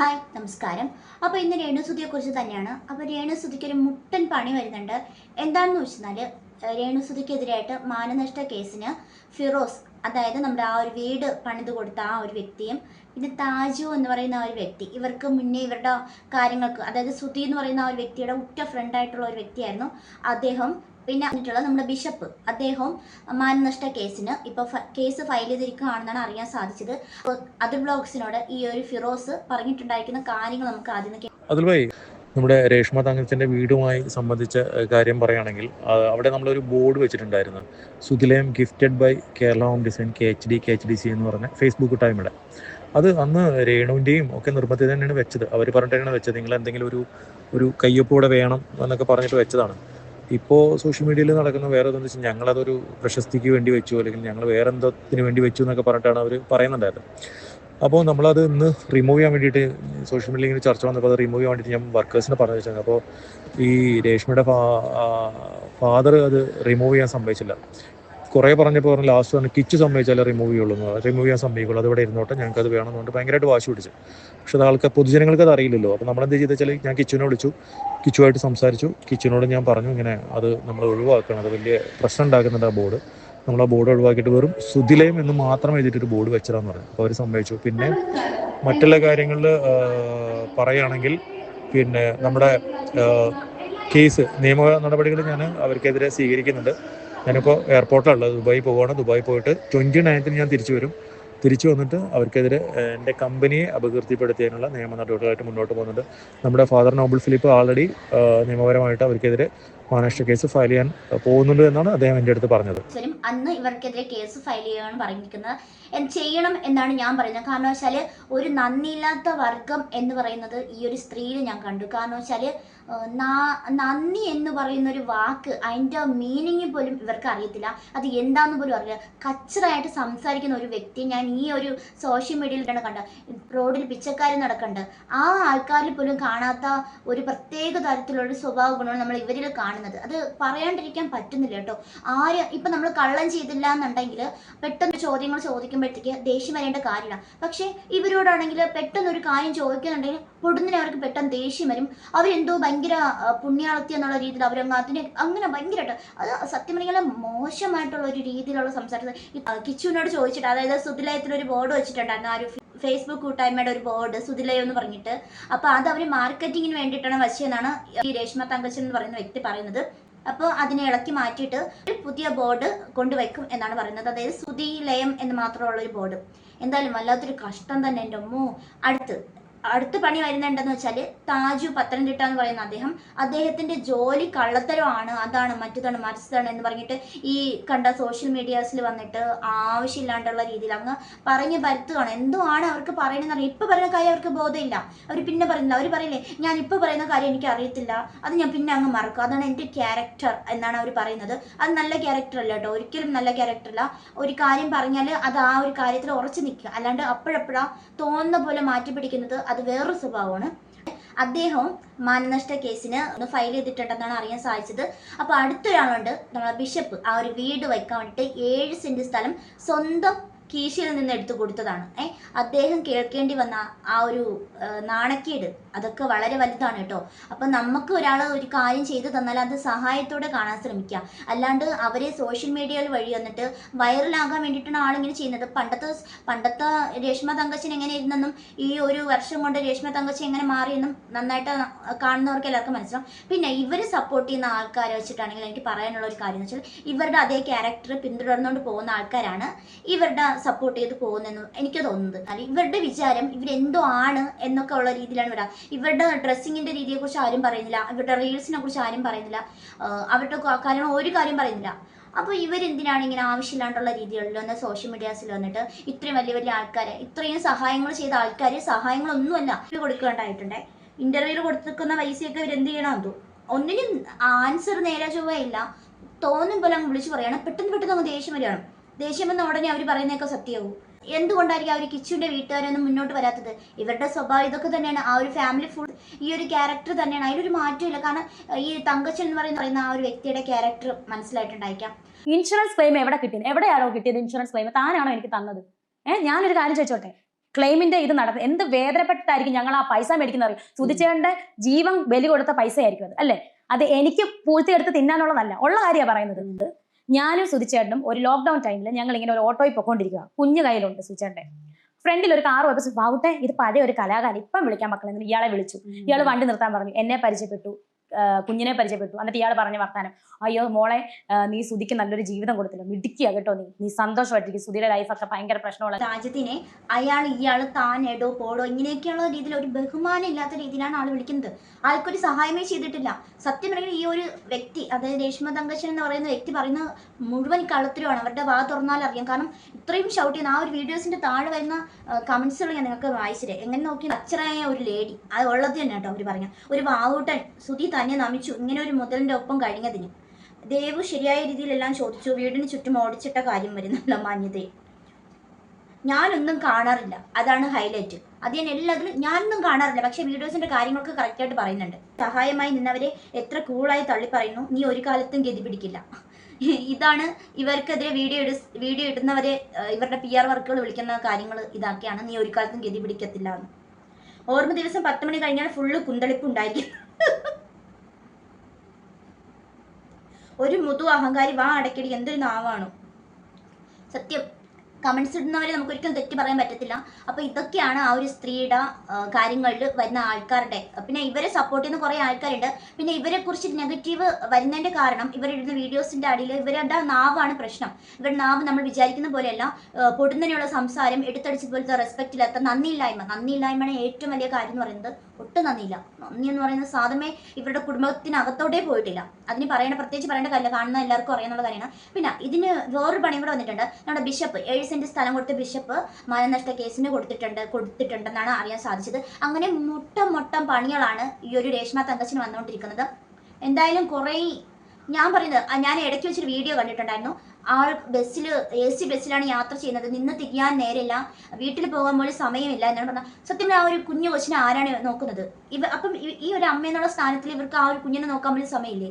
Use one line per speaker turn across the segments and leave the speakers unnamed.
Hi നമസ്കാരം. അപ്പോൾ ഇന്ന് രേണുസുതിയെ കുറിച്ച് തന്നെയാണ്. അപ്പോൾ രേണുസുതിക്ക് ഒരു മുട്ടൻ പണി വരുന്നുണ്ട്. എന്താണെന്ന് വെച്ചാൽ രേണുസുതിക്കെതിരായിട്ട് മാനനഷ്ട കേസിന് ഫിറോസ് അതായത് നമ്മുടെ ആ ഒരു വീട് പണിത് കൊടുത്ത ആ ഒരു വ്യക്തിയും പിന്നെ താജു എന്ന് പറയുന്ന ആ ഒരു വ്യക്തി ഇവർക്ക് മുന്നേ ഇവരുടെ കാര്യങ്ങൾക്ക് അതായത് സുധി എന്ന് പറയുന്ന ആ ഒരു വ്യക്തിയുടെ ഉറ്റ ഫ്രണ്ടായിട്ടുള്ള ഒരു വ്യക്തിയായിരുന്നു അദ്ദേഹം. പിന്നെ വന്നിട്ടുള്ള നമ്മുടെ ബിഷപ്പ്. അദ്ദേഹം മാനനഷ്ട കേസിന് ഇപ്പോൾ കേസ് ഫയൽ ചെയ്തിരിക്കുകയാണെന്നാണ് അറിയാൻ സാധിച്ചത്. അതിൽ അത് ബ്ലോഗ്സിനോട് ഈ ഒരു ഫിറോസ് പറഞ്ഞിട്ടുണ്ടായിരിക്കുന്ന കാര്യങ്ങൾ നമുക്ക് ആദ്യം
നമ്മുടെ രേഷ്മ തങ്കച്ചന്റെ വീടുമായി സംബന്ധിച്ച കാര്യം പറയുകയാണെങ്കിൽ അവിടെ നമ്മളൊരു ബോർഡ് വെച്ചിട്ടുണ്ടായിരുന്നു. Suthilayam gifted by Kerala home design K H D K H D C എന്ന് പറഞ്ഞ ഫേസ്ബുക്ക് ടൈമിടെ അത് അന്ന് രേണുവിന്റെയും ഒക്കെ നിർബന്ധത്തിൽ തന്നെയാണ് വെച്ചത്. അവർ പറഞ്ഞിട്ടാണ് വെച്ചത്. നിങ്ങൾ എന്തെങ്കിലും ഒരു ഒരു കയ്യൊപ്പ് കൂടെ വേണം എന്നൊക്കെ പറഞ്ഞിട്ട് വെച്ചതാണ്. ഇപ്പോൾ സോഷ്യൽ മീഡിയയിൽ നടക്കുന്ന വേറെ എന്താണെന്ന് വെച്ചാൽ ഞങ്ങളതൊരു പ്രശസ്തിക്ക് വേണ്ടി വെച്ചു അല്ലെങ്കിൽ ഞങ്ങൾ വേറെ എന്തോത്തിന് വേണ്ടി വെച്ചു എന്നൊക്കെ പറഞ്ഞിട്ടാണ് അവർ പറയുന്നുണ്ടായിരുന്നത്. അപ്പോൾ നമ്മളത് ഇന്ന് റിമൂവ് ചെയ്യാൻ വേണ്ടിയിട്ട് സോഷ്യൽ മീഡിയയിൽ ഇങ്ങനെ ചർച്ച വന്നപ്പോൾ അത് റിമൂവ് ചെയ്യാൻ വേണ്ടിയിട്ട് ഞാൻ വർക്കേഴ്സിനെ പറഞ്ഞു വെച്ചാൽ അപ്പോൾ ഈ രേഷ്മയുടെ ഫാദർ അത് റിമൂവ് ചെയ്യാൻ സമ്മതിച്ചില്ല. കുറേ പറഞ്ഞപ്പോൾ പറഞ്ഞു ലാസ്റ്റ് പറഞ്ഞു കിച്ച് സമ്മതിച്ചാലേ റിമൂവ് ചെയ്യുള്ളൂ റിമൂവ് ചെയ്യാൻ സമ്മതിക്കുള്ളൂ. അതിവിടെ ഇരുന്നോട്ടെ. ഞങ്ങൾക്ക് അത് വേണമെന്നുകൊണ്ട് ഭയങ്കരമായിട്ട് വാശി പിടിച്ചു. പക്ഷെ അത് ആൾക്കാർ പൊതുജനങ്ങൾക്ക് അത് അറിയില്ലല്ലോ. അപ്പോൾ നമ്മളെന്ത് ചെയ്ത് വെച്ചാൽ ഞാൻ കിച്ചുവിനെ വിളിച്ചു. കിച്ചുവായിട്ട് സംസാരിച്ചു. കിച്ചുവിനോട് ഞാൻ പറഞ്ഞു ഇങ്ങനെ അത് നമ്മൾ ഒഴിവാക്കണം. അത് വലിയ പ്രശ്നം ഉണ്ടാക്കുന്നുണ്ട് ആ ബോർഡ് നമ്മൾ ആ ബോർഡ് ഒഴിവാക്കിയിട്ട് വെറും സുതിലയം എന്ന് മാത്രം എഴുതിയിട്ട് ഒരു ബോർഡ് വെച്ചതാന്ന് പറഞ്ഞു അപ്പോൾ അവർ സമ്മതിച്ചു. പിന്നെ മറ്റുള്ള കാര്യങ്ങളിൽ പറയുകയാണെങ്കിൽ പിന്നെ നമ്മുടെ കേസ് നിയമ നടപടികൾ ഞാൻ അവർക്കെതിരെ സ്വീകരിക്കുന്നുണ്ട്. ഞാനിപ്പോൾ എയർപോർട്ടിലുള്ളത് ദുബായി പോവുകയാണ് ദുബായി പോയിട്ട് ട്വന്റി നയൻത്തിന് ഞാൻ തിരിച്ചു വരും. തിരിച്ചു വന്നിട്ട് അവർക്കെതിരെ എന്റെ കമ്പനിയെ അപകീർത്തിപ്പെടുത്തിയതിനുള്ള നിയമ നടപടികളായിട്ട് മുന്നോട്ട് പോകുന്നുണ്ട്. നമ്മുടെ ഫാദർ നോബിൾ ഫിലിപ്പ് ആൾറെഡി നിയമപരമായിട്ട് അവർക്കെതിരെ മാനേഷ്ഠ കേസ് ഫയൽ ചെയ്യാൻ പോകുന്നുണ്ട് എന്നാണ് അദ്ദേഹം എന്റെ അടുത്ത് പറഞ്ഞത്.
അന്ന് ഇവർക്കെതിരെ കേസ് ഫയൽ ചെയ്യാൻ പറഞ്ഞിരിക്കുന്നത്. ചെയ്യണം എന്നാണ് ഞാൻ പറയുന്നത്. കാരണം വെച്ചാൽ ഒരു നന്ദിയില്ലാത്ത വർഗം എന്ന് പറയുന്നത് ഈ ഒരു സ്ത്രീയിൽ ഞാൻ കണ്ടു. കാരണം വെച്ചാൽ നന്ദി എന്ന് പറയുന്ന ഒരു വാക്ക് അതിന്റെ മീനിങ് പോലും ഇവർക്ക് അറിയത്തില്ല. അത് എന്താന്ന് പോലും അറിയില്ല. കച്ചറായിട്ട് സംസാരിക്കുന്ന ഒരു വ്യക്തി ഞാൻ ഈ ഒരു സോഷ്യൽ മീഡിയയിലാണ് കണ്ട റോഡിൽ പിച്ചക്കാർ നടക്കണ്ട്. ആ ആൾക്കാരിൽ പോലും കാണാത്ത ഒരു പ്രത്യേക തരത്തിലുള്ള സ്വഭാവ ഗുണമാണ് നമ്മൾ ഇവരിൽ കാണുന്നത്. അത് പറയാണ്ടിരിക്കാൻ പറ്റുന്നില്ല കേട്ടോ. ആര് ഇപ്പം നമ്മൾ കള്ളം ചെയ്തില്ല എന്നുണ്ടെങ്കിൽ പെട്ടെന്ന് ചോദ്യങ്ങൾ ചോദിക്കുമ്പോഴത്തേക്ക് ദേഷ്യം വരേണ്ട കാര്യമില്ല. പക്ഷേ ഇവരോടാണെങ്കിൽ പെട്ടെന്ന് ഒരു കാര്യം ചോദിക്കുന്നുണ്ടെങ്കിൽ പൊടുന്നിന് അവർക്ക് പെട്ടെന്ന് ദേഷ്യം വരും. അവരെന്തോ ഭയങ്കര പുണ്യാളത്തി എന്നുള്ള രീതിയിൽ അവരങ്ങ് അതിനെ അങ്ങനെ ഭയങ്കരമായിട്ട് അത് സത്യം പറഞ്ഞാൽ മോശമായിട്ടുള്ള ഒരു രീതിയിലുള്ള സംസാരത്തിൽ കിച്ചുവിനോട് ചോദിച്ചിട്ട് അതായത് സുതിലയത്തിൽ ഒരു ബോർഡ് വെച്ചിട്ടുണ്ടായിരുന്നു ആ ഒരു ഫേസ്ബുക്ക് കൂട്ടായ്മയുടെ ഒരു ബോർഡ് സുതിലയോ എന്ന് പറഞ്ഞിട്ട്. അപ്പോൾ അത് അവർ മാർക്കറ്റിങ്ങിന് വേണ്ടിയിട്ടാണ് വശിയെന്നാണ് ഈ രേഷ്മ തങ്കച്ചൻ എന്ന് പറയുന്ന വ്യക്തി പറയുന്നത്. അപ്പോൾ അതിനെ ഇളക്കി മാറ്റിയിട്ട് ഒരു പുതിയ ബോർഡ് കൊണ്ടുവയ്ക്കും എന്നാണ് പറയുന്നത്. അതായത് സുതി ലയം എന്ന് മാത്രമുള്ള ഒരു ബോർഡ് എന്തായാലും വല്ലാത്തൊരു കഷ്ടം തന്നെ എന്റെ അമ്മോ. അടുത്ത് അടുത്ത പണി വരുന്നുണ്ടെന്ന് വെച്ചാൽ താജു പത്തനംതിട്ട എന്ന് പറയുന്ന അദ്ദേഹം അദ്ദേഹത്തിന്റെ ജോലി കള്ളത്തരമാണ് അതാണ് മറ്റതാണ് മറിച്ചതാണ് എന്ന് പറഞ്ഞിട്ട് ഈ കണ്ട സോഷ്യൽ മീഡിയാസിൽ വന്നിട്ട് ആവശ്യമില്ലാണ്ടുള്ള രീതിയിൽ അങ്ങ് പറഞ്ഞ് പരത്തുകയാണ്. എന്തോ ആണ് അവർക്ക് പറയണമെന്ന് അറിയാം ഇപ്പൊ പറയുന്ന കാര്യം അവർക്ക് ബോധമില്ല. അവർ പിന്നെ പറയുന്നില്ല. അവർ പറയില്ലേ ഞാൻ ഇപ്പൊ പറയുന്ന കാര്യം എനിക്ക് അറിയത്തില്ല. അത് ഞാൻ പിന്നെ അങ്ങ് മറക്കും. അതാണ് എന്റെ ക്യാരക്ടർ എന്നാണ് അവർ പറയുന്നത്. അത് നല്ല ക്യാരക്ടർ അല്ല കേട്ടോ. ഒരിക്കലും നല്ല ക്യാരക്ടർ അല്ല. ഒരു കാര്യം പറഞ്ഞാൽ അത് ആ ഒരു കാര്യത്തിൽ ഉറച്ചു നിൽക്കുക. അല്ലാണ്ട് അപ്പോഴപ്പോഴാ തോന്നുന്ന പോലെ മാറ്റി പിടിക്കുന്നത് അത് വേറൊരു സ്വഭാവമാണ്. അദ്ദേഹം മാനനഷ്ട കേസിന് ഒന്ന് ഫയൽ ചെയ്തിട്ടുണ്ടെന്നാണ് അറിയാൻ സാധിച്ചത്. അപ്പോൾ അടുത്തൊരാളുണ്ട് നമ്മളെ ബിഷപ്പ്. ആ ഒരു വീട് വയ്ക്കാൻ വേണ്ടിയിട്ട് ഏഴ് സെന്റ് സ്ഥലം സ്വന്തം കീശയിൽ നിന്ന് എടുത്തു കൊടുത്തതാണ്. ഏഹ് അദ്ദേഹം കേൾക്കേണ്ടി വന്ന ആ ഒരു നാണക്കേട് അതൊക്കെ വളരെ വലുതാണ് കേട്ടോ. അപ്പം നമുക്ക് ഒരാൾ ഒരു കാര്യം ചെയ്തു തന്നാൽ അത് സഹായത്തോടെ കാണാൻ ശ്രമിക്കുക. അല്ലാണ്ട് അവരെ സോഷ്യൽ മീഡിയയിൽ വഴി വന്നിട്ട് വൈറലാകാൻ വേണ്ടിയിട്ടാണ് ആളിങ്ങനെ ചെയ്യുന്നത്. പണ്ടത്തെ പണ്ടത്തെ രേഷ്മ തങ്കച്ചൻ എങ്ങനെ ഇരുന്നെന്നും ഈ ഒരു വർഷം കൊണ്ട് രേഷ്മ തങ്കച്ചൻ എങ്ങനെ മാറിയെന്നും നന്നായിട്ട് കാണുന്നവർക്ക് എല്ലാവർക്കും മനസ്സിലാവും. പിന്നെ ഇവർ സപ്പോർട്ട് ചെയ്യുന്ന ആൾക്കാരെ വെച്ചിട്ടാണെങ്കിൽ എനിക്ക് പറയാനുള്ള ഒരു കാര്യം എന്ന് വെച്ചാൽ ഇവരുടെ അതേ ക്യാരക്ടർ പിന്തുടർന്നുകൊണ്ട് പോകുന്ന ആൾക്കാരാണ് ഇവരുടെ സപ്പോർട്ട് ചെയ്ത് പോകുന്നതെന്ന് എനിക്ക് തോന്നുന്നത്. ഇവരുടെ വിചാരം ഇവരെന്തോ ആണ് എന്നൊക്കെ ഉള്ള രീതിയിലാണ് വരാം ഇവരുടെ ഡ്രസ്സിങ്ങിന്റെ രീതിയെക്കുറിച്ച് ആരും പറയുന്നില്ല. ഇവരുടെ റീൽസിനെ കുറിച്ച് ആരും പറയുന്നില്ല. അവരുടെ കാരണം ഒരു കാര്യം പറയുന്നില്ല. അപ്പോൾ ഇവരെന്തിനാണ് ഇങ്ങനെ ആവശ്യമില്ലാണ്ടുള്ള രീതികളിൽ വന്ന് സോഷ്യൽ മീഡിയാസിൽ വന്നിട്ട് ഇത്രയും വലിയ വലിയ ആൾക്കാരെ ഇത്രയും സഹായങ്ങൾ ചെയ്ത ആൾക്കാരെ സഹായങ്ങളൊന്നുമല്ല ഇവർ കൊടുക്കേണ്ടതായിട്ടുണ്ടേ ഇന്റർവ്യൂവിൽ കൊടുത്തിരിക്കുന്ന പൈസയൊക്കെ ഇവരെന്ത് ചെയ്യണമെന്നു ഒന്നിനും ആൻസർ നേരെ ചൊവ്വയില്ല തോന്നും പോലെ വിളിച്ചു പറയണം. പെട്ടെന്ന് പെട്ടെന്ന് ദേഷ്യം വരികയാണ്. ദേഷ്യം വന്ന ഉടനെ അവർ പറയുന്നതൊക്കെ സത്യമാവും. എന്തുകൊണ്ടായിരിക്കും ആ ഒരു കിച്ചുവിന്റെ വീട്ടുകാരൊന്നും മുന്നോട്ട് വരാത്തത്? ഇവരുടെ സ്വഭാവം ഇതൊക്കെ തന്നെയാണ്. ആ ഒരു ഫാമിലി ഫുൾ ഈ ഒരു ക്യാരക്ടർ തന്നെയാണ്. അതിലൊരു മാറ്റമില്ല. കാരണം ഈ തങ്കച്ചൻ എന്ന് പറയുന്ന പറയുന്ന ആ ഒരു വ്യക്തിയുടെ ക്യാരക്ടർ മനസ്സിലായിട്ടുണ്ടായിരിക്കാം.
ഇൻഷുറൻസ് ക്ലെയിം എവിടെ കിട്ടിയത്? എവിടെയാണോ കിട്ടിയത് ഇൻഷുറൻസ് ക്ലെയിം താനാണോ എനിക്ക് തന്നത്? ഏഹ് ഞാനൊരു കാര്യം ചോദിച്ചോട്ടെ? ക്ലെയിമിന്റെ ഇത് നടത്തുന്നത് എന്ത് വേദനപ്പെട്ടായിരിക്കും ഞങ്ങൾ ആ പൈസ മേടിക്കുന്ന മേടിക്കുന്നത് സുതിച്ചേട്ടന്റെ ജീവൻ ബലി കൊടുത്ത പൈസ ആയിരിക്കും അത് അല്ലേ? അത് എനിക്ക് പൂഴ്ത്തിയെടുത്ത് തിന്നാനുള്ളതല്ല. ഉള്ള കാര്യമാണ് പറയുന്നത്. ഞാനും സുധിച്ചേട്ടനും ഒരു ലോക്ക്ഡൌൺ ടൈമിൽ ഞങ്ങൾ ഇങ്ങനെ ഒരു ഓട്ടോയിൽ പൊക്കോണ്ടിരിക്കുക കുഞ്ഞു കയ്യിലുണ്ട് സുധിച്ചേട്ടൻ ഫ്രണ്ടിൽ ഒരു കാർ വെച്ച് ബാവുട്ടെ ഇത് പഴയ ഒരു കലാകാരൻ ഇപ്പം വിളിക്കാൻ മക്കളെ ഇയാളെ വിളിച്ചു. ഇയാൾ വണ്ടി നിർത്താൻ പറഞ്ഞു. എന്നെ പരിചയപ്പെട്ടു. കുഞ്ഞിനെ പരിചയപ്പെട്ടു. എന്നിട്ട് ഇയാൾ പറഞ്ഞ വർത്താനം അയ്യോ മോളെ നീ സുധിക്ക് നല്ലൊരു ജീവിതം കൊടുത്തില്ല? മിടുക്കിയ കേട്ടോ നീ. നീ സന്തോഷമായിട്ടിരിക്കും. സുധിയുടെ ലൈഫൊക്കെ ഭയങ്കര പ്രശ്നമുള്ള
രാജ്യത്തിനെ അയാൾ ഇയാൾ താൻ എടോ പോടോ ഇങ്ങനെയൊക്കെയുള്ള രീതിയിൽ ഒരു ബഹുമാനം ഇല്ലാത്ത രീതിയിലാണ് ആൾ വിളിക്കുന്നത്. ആൾക്കൊരു സഹായമേ ചെയ്തിട്ടില്ല. സത്യം പറഞ്ഞാൽ ഈ ഒരു വ്യക്തി അതായത് രേഷ്മ തങ്കശൻ എന്ന് പറയുന്ന വ്യക്തി പറയുന്ന മുഴുവൻ കളത്തിലുമാണ് അവരുടെ വാ തുറന്നാൽ അറിയാം. കാരണം ഇത്രയും ഷൗട്ട് ചെയ്യുന്ന ആ ഒരു വീഡിയോസിന്റെ താഴെ വരുന്ന കമന്റ്സുകൾ ഞാൻ നിങ്ങൾക്ക് വായിച്ചിട്ട് എങ്ങനെ നോക്കി അച്ചറായ ഒരു ലേഡി അത് ഉള്ളത് തന്നെ കേട്ടോ അവർ പറഞ്ഞ ഒരു വാവൂട്ടൻ സുധി തന്നെ നമിച്ചു. ഇങ്ങനെ ഒരു മുതലിന്റെ ഒപ്പം കഴിഞ്ഞതിന്. ദേവു ശരിയായ രീതിയിലെല്ലാം ചോദിച്ചു. വീടിന് ചുറ്റും ഓടിച്ചിട്ട കാര്യം വരുന്നുള്ള മാന്യതയെ ഞാനൊന്നും കാണാറില്ല. അതാണ് ഹൈലൈറ്റ് അത് ഞാൻ എല്ലാത്തിലും ഞാനൊന്നും കാണാറില്ല. പക്ഷെ വീഡിയോസിന്റെ കാര്യങ്ങളൊക്കെ കറക്റ്റായിട്ട് പറയുന്നുണ്ട്. സഹായമായി നിന്നവരെ എത്ര കൂളായി തള്ളി പറയുന്നു. നീ ഒരു കാലത്തും ഗതി പിടിക്കില്ല. ഇതാണ് ഇവർക്കെതിരെ വീഡിയോ ഇട വീഡിയോ ഇടുന്നവരെ ഇവരുടെ പി ആർ വർക്കുകൾ വിളിക്കുന്ന കാര്യങ്ങൾ ഇതാക്കിയാണ്. നീ ഒരു കാലത്തും ഗതി പിടിക്കത്തില്ല എന്ന്. ഓർമ്മ ദിവസം പത്ത് മണി കഴിഞ്ഞാൽ ഫുള്ള് കുന്തളിപ്പ് ഉണ്ടായിരിക്കും ഒരു മുതു അഹങ്കാരി വാ അടക്കടി എന്തൊരു നാവാണോ. സത്യം. കമന്റ്സ് ഇടുന്നവരെ നമുക്ക് ഒരിക്കലും തെറ്റി പറയാൻ പറ്റത്തില്ല. അപ്പൊ ഇതൊക്കെയാണ് ആ ഒരു സ്ത്രീയുടെ കാര്യങ്ങളിൽ വരുന്ന ആൾക്കാരുടെ പിന്നെ ഇവരെ സപ്പോർട്ട് ചെയ്യുന്ന കുറെ ആൾക്കാരുണ്ട്. പിന്നെ ഇവരെ കുറിച്ച് നെഗറ്റീവ് വരുന്നതിന്റെ കാരണം ഇവരിടുന്ന വീഡിയോസിന്റെ അടിയിൽ ഇവരുടെ നാവാണ് പ്രശ്നം. ഇവരുടെ നാവ് നമ്മൾ വിചാരിക്കുന്ന പോലെയല്ല പൊടുന്നതിനുള്ള സംസാരം എടുത്തടിച്ചതുപോലത്തെ റെസ്പെക്റ്റ് ഇല്ലാത്ത നന്ദിയില്ലായ്മ. നന്ദിയില്ലായ്മയാണ് ഏറ്റവും വലിയ കാര്യം എന്ന് പറയുന്നത് ഒട്ടും നന്ദിയില്ല. നന്ദി എന്ന് പറയുന്നത് സാധനമേ ഇവരുടെ കുടുംബത്തിനകത്തോട്ടേ പോയിട്ടില്ല. അതിന് പറയണ പ്രത്യേകിച്ച് പറയേണ്ട കാര്യമില്ല. കാണുന്ന എല്ലാവർക്കും അറിയാനുള്ള കാര്യമാണ്. പിന്നെ ഇതിന് വേറൊരു പണിയും കൂടെ വന്നിട്ടുണ്ട്. നമ്മുടെ ബിഷപ്പ് ഏഴ് സെന്റ് സ്ഥലം കൊടുത്ത ബിഷപ്പ് മാനനഷ്ട കേസിന് കൊടുത്തിട്ടുണ്ട് കൊടുത്തിട്ടുണ്ടെന്നാണ് അറിയാൻ സാധിച്ചത്. അങ്ങനെ മുട്ടം മുട്ടം പണികളാണ് ഈ ഒരു രേഷ്മ തങ്കച്ചിന് വന്നുകൊണ്ടിരിക്കുന്നത്. എന്തായാലും കുറേ ഞാൻ പറയുന്നത് ഞാൻ ഇടയ്ക്ക് വെച്ചൊരു വീഡിയോ കണ്ടിട്ടുണ്ടായിരുന്നു. ആ ബസ്സിൽ എ സി ബസ്സിലാണ് യാത്ര ചെയ്യുന്നത്. നിന്ന് തിരിയാൻ നേരില്ല വീട്ടിൽ പോകാൻ പോലും സമയമില്ല എന്നാണ് പറഞ്ഞാൽ സത്യം ആ ഒരു കുഞ്ഞു കൊച്ചിനെ ആരാണ് നോക്കുന്നത്? ഇവ അപ്പം ഈ ഒരു അമ്മ എന്നുള്ള സ്ഥാനത്തിൽ ഇവർക്ക് ആ ഒരു കുഞ്ഞിനെ നോക്കാൻ പോലും സമയമില്ലേ?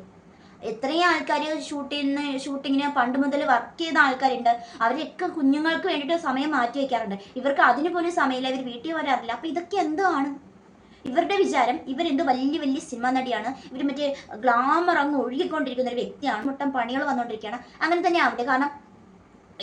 എത്രയും ആൾക്കാർ ഷൂട്ടിന് ഷൂട്ടിങ്ങിന് പണ്ട് മുതൽ വർക്ക് ചെയ്ത ആൾക്കാരുണ്ട്. അവരൊക്കെ കുഞ്ഞുങ്ങൾക്ക് വേണ്ടിയിട്ട് സമയം മാറ്റി വയ്ക്കാറുണ്ട് ഇവർക്ക് അതിന് പോലും സമയമില്ല. ഇവർ വീട്ടിൽ വരാറില്ല. അപ്പം ഇതൊക്കെ എന്താണ് ഇവരുടെ വിചാരം ഇവരെന്ത് വലിയ വലിയ സിനിമ നടിയാണ്. ഇവർ മറ്റേ ഗ്ലാമർ അങ്ങ് ഒഴുകിക്കൊണ്ടിരിക്കുന്ന ഒരു വ്യക്തിയാണ്. മൊത്തം പണികൾ വന്നുകൊണ്ടിരിക്കുകയാണ് അങ്ങനെ തന്നെ ആവട്ടെ. കാരണം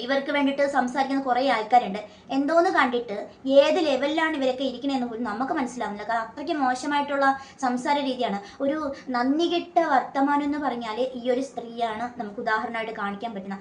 ഇവർക്ക് വേണ്ടിയിട്ട് സംസാരിക്കുന്ന കുറേ ആൾക്കാരുണ്ട്. എന്തോന്ന് കണ്ടിട്ട് ഏത് ലെവലിലാണ് ഇവരൊക്കെ ഇരിക്കണതെന്ന് പോലും നമുക്ക് മനസ്സിലാവുന്നില്ല. കാരണം അത്രയ്ക്ക് മോശമായിട്ടുള്ള സംസാര രീതിയാണ്. ഒരു നന്ദികെട്ട വർത്തമാനം എന്ന് പറഞ്ഞാൽ ഈ ഒരു സ്ത്രീയാണ് നമുക്ക് ഉദാഹരണമായിട്ട് കാണിക്കാൻ പറ്റുന്ന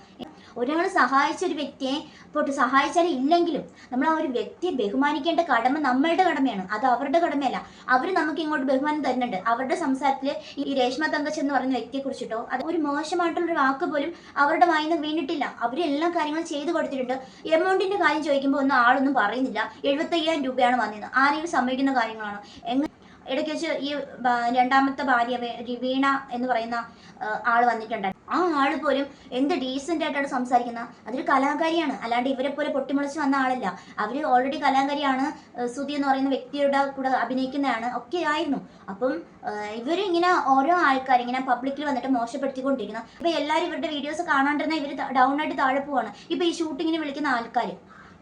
ഒരാൾ സഹായിച്ച ഒരു വ്യക്തിയെ പോട്ട് സഹായിച്ചാൽ ഇല്ലെങ്കിലും നമ്മൾ ആ ഒരു വ്യക്തിയെ ബഹുമാനിക്കേണ്ട കടമ നമ്മളുടെ കടമയാണ്. അത് അവരുടെ കടമയല്ല. അവർ നമുക്ക് ഇങ്ങോട്ട് ബഹുമാനം തരുന്നുണ്ട്. അവരുടെ സംസാരത്തിൽ ഈ രേഷ്മ തങ്കച്ച് എന്ന് പറയുന്ന വ്യക്തിയെ കുറിച്ചിട്ടോ അത് ഒരു മോശമായിട്ടുള്ള ഒരു വാക്ക് പോലും അവരുടെ വായിൽ നിന്ന് വീണിട്ടില്ല. എല്ലാ കാര്യങ്ങളും ചെയ്തു കൊടുത്തിട്ടുണ്ട്. എമൗണ്ടിന്റെ കാര്യം ചോദിക്കുമ്പോൾ ഒന്നും ആളൊന്നും പറയുന്നില്ല. എഴുപത്തയ്യായിരം രൂപയാണ് വന്നത് ആരെങ്കിലും സമ്മതിക്കുന്ന കാര്യങ്ങളാണോ? എങ്ങനെ ഇടയ്ക്ക് വെച്ച് ഈ രണ്ടാമത്തെ ഭാര്യ വീണ എന്ന് പറയുന്ന ആൾ വന്നിട്ടുണ്ട് ആ ആൾ പോലും എന്ത് ഡീസെന്റ് ആയിട്ടാണ് സംസാരിക്കുന്നത് അതൊരു കലാകാരിയാണ്. അല്ലാണ്ട് ഇവരെ പോലെ പൊട്ടിമുളച്ച് വന്ന ആളല്ല. അവർ ഓൾറെഡി കലാകാരിയാണ്. സുതി എന്ന് പറയുന്ന വ്യക്തിയുടെ കൂടെ അഭിനയിക്കുന്നതാണ്. ഒക്കെ ആയിരുന്നു. അപ്പം ഇവരിങ്ങനെ ഓരോ ആൾക്കാർ ഇങ്ങനെ പബ്ലിക്കിൽ വന്നിട്ട് മോശപ്പെടുത്തിക്കൊണ്ടിരിക്കുന്നു. അപ്പൊ എല്ലാവരും ഇവരുടെ വീഡിയോസ് കാണാണ്ടിരുന്ന ഇവർ ഡൗൺ ആയിട്ട് താഴെ പോവാണ്. ഇപ്പൊ ഈ ഷൂട്ടിങ്ങിന് വിളിക്കുന്ന ആൾക്കാർ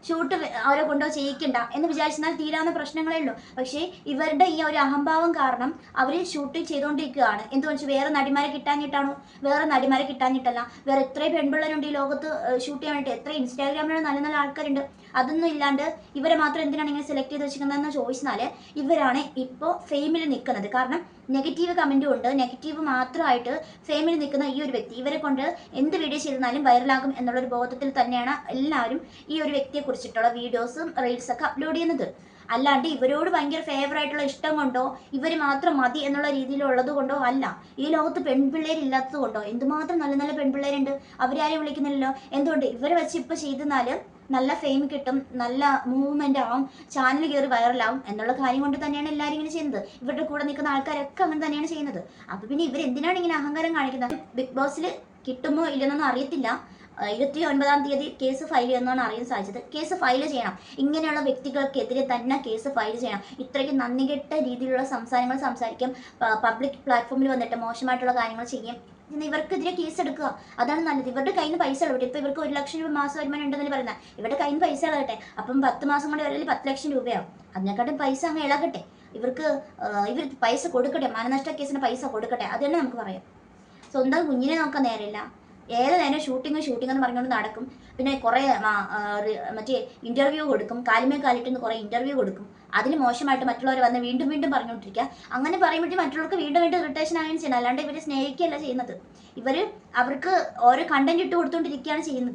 ഷൂട്ട് അവരെ കൊണ്ടോ ചെയ്യിക്കണ്ട എന്ന് വിചാരിച്ചാൽ തീരാവുന്ന പ്രശ്നങ്ങളേ ഉള്ളൂ. പക്ഷേ ഇവരുടെ ഈ ഒരു അഹംഭാവം കാരണം അവർ ഷൂട്ട് ചെയ്തുകൊണ്ടിരിക്കുകയാണ്. എന്ത് വെച്ചാൽ വേറെ നടിമാരെ കിട്ടാഞ്ഞിട്ടാണോ? വേറെ നടിമാരെ കിട്ടാഞ്ഞിട്ടല്ല. വേറെ എത്രയും പെൺപിള്ളേരുണ്ട് ഈ ലോകത്ത് ഷൂട്ട് ചെയ്യാൻ വേണ്ടി എത്ര ഇൻസ്റ്റാഗ്രാമിലുള്ള നല്ല നല്ല ആൾക്കാരുണ്ട്. അതൊന്നും ഇല്ലാണ്ട് ഇവരെ മാത്രം എന്തിനാണ് ഇങ്ങനെ സെലക്ട് ചെയ്ത് വെച്ചിരിക്കുന്നതെന്ന് ചോദിച്ചാൽ ഇവരാണ് ഇപ്പോൾ ഫെയിമിൽ നിൽക്കുന്നത് കാരണം നെഗറ്റീവ് കമന്റും ഉണ്ട്. നെഗറ്റീവ് മാത്രമായിട്ട് ഫെയിമിൽ നിൽക്കുന്ന ഈ ഒരു വ്യക്തി ഇവരെ കൊണ്ട് എന്ത് വീഡിയോ ചെയ്താലും വൈറലാകും എന്നുള്ളൊരു ബോധത്തിൽ തന്നെയാണ് എല്ലാവരും ഈ ഒരു വ്യക്തിയെ കുറിച്ചിട്ടുള്ള വീഡിയോസും റീൽസൊക്കെ അപ്ലോഡ് ചെയ്യുന്നത്. അല്ലാണ്ട് ഇവരോട് ഭയങ്കര ഫേവർ ആയിട്ടുള്ള ഇഷ്ടം കൊണ്ടോ ഇവർ മാത്രം മതി എന്നുള്ള രീതിയിലുള്ളത് കൊണ്ടോ അല്ല. ഈ ലോകത്ത് പെൺപിള്ളേരില്ലാത്തത് കൊണ്ടോ? എന്തുമാത്രം നല്ല നല്ല പെൺപിള്ളേരുണ്ട്? അവരാരെയും വിളിക്കുന്നില്ലല്ലോ? എന്തുകൊണ്ട്? ഇവരെ വെച്ച് ഇപ്പൊ ചെയ്തെന്നാൽ നല്ല ഫെയിം കിട്ടും നല്ല മൂവ്മെന്റ് ആവും ചാനൽ കയറി വൈറലാവും എന്നുള്ള കാര്യം കൊണ്ട് തന്നെയാണ് എല്ലാവരും ഇങ്ങനെ ചെയ്യുന്നത്. ഇവരുടെ കൂടെ നിൽക്കുന്ന ആൾക്കാരൊക്കെ അങ്ങനെ തന്നെയാണ് ചെയ്യുന്നത്. അപ്പൊ പിന്നെ ഇവർ എന്തിനാണ് ഇങ്ങനെ അഹങ്കാരം കാണിക്കുന്നത്? ബിഗ് ബോസിൽ കിട്ടുമോ ഇല്ലെന്നൊന്നും അറിയത്തില്ല. ഇരുപത്തി ഒൻപതാം തീയതി കേസ് ഫയൽ ചെയ്യുമെന്നാണ് അറിയാൻ സാധിച്ചത്. കേസ് ഫയൽ ചെയ്യണം. ഇങ്ങനെയുള്ള വ്യക്തികൾക്കെതിരെ തന്നെ കേസ് ഫയൽ ചെയ്യണം. ഇത്രയ്ക്ക് നന്ദികെട്ട രീതിയിലുള്ള സംസാരങ്ങൾ സംസാരിക്കും. പബ്ലിക് പ്ലാറ്റ്ഫോമിൽ വന്നിട്ട് മോശമായിട്ടുള്ള കാര്യങ്ങൾ ചെയ്യും. ഇവർക്കെതിരെ കേസ് എടുക്കുക അതാണ് നല്ലത്. ഇവരുടെ കയ്യിൽ നിന്ന് പൈസ ഇളവട്ടെ. ഇപ്പൊ ഇവർക്ക് ഒരു ലക്ഷം രൂപ മാസം വരുമാനം ഉണ്ടെന്ന് പറയുന്നത് ഇവരുടെ കയ്യിൽ നിന്ന് പൈസ ഇളകട്ടെ. അപ്പം പത്ത് മാസം കൊണ്ട് വരൽ പത്ത് ലക്ഷം രൂപയാവും. അതിനെക്കാട്ടും പൈസ അങ്ങ് ഇളകട്ടെ. ഇവർക്ക് ഇവർ പൈസ കൊടുക്കട്ടെ. മാനനഷ്ട കേസിന് പൈസ കൊടുക്കട്ടെ. അത് തന്നെ നമുക്ക് പറയാം. സ്വന്തം കുഞ്ഞിനെ നോക്കാൻ നേരമില്ല. ഏത് നേരം ഷൂട്ടിങ് ഷൂട്ടിംഗ് എന്ന് പറഞ്ഞുകൊണ്ട് നടക്കും. പിന്നെ കുറേ മറ്റേ ഇന്റർവ്യൂ കൊടുക്കും. കാലുമേ കാലിട്ടെന്ന് കുറേ ഇന്റർവ്യൂ കൊടുക്കും. അതിന് മോശമായിട്ട് മറ്റുള്ളവർ വന്ന് വീണ്ടും വീണ്ടും പറഞ്ഞുകൊണ്ടിരിക്കുക. അങ്ങനെ പറയുമ്പോഴത്തേക്കും മറ്റുള്ളവർക്ക് വീണ്ടും വീണ്ടും റിട്ടേഷൻ ആവുകയും ചെയ്യണം അല്ലാണ്ട് ഇവർ സ്നേഹിക്കുകയല്ല ചെയ്യുന്നത്. ഇവർ അവർക്ക് ഓരോ കണ്ടന്റ് ഇട്ട് കൊടുത്തുകൊണ്ടിരിക്കുകയാണ് ചെയ്യുന്നത്.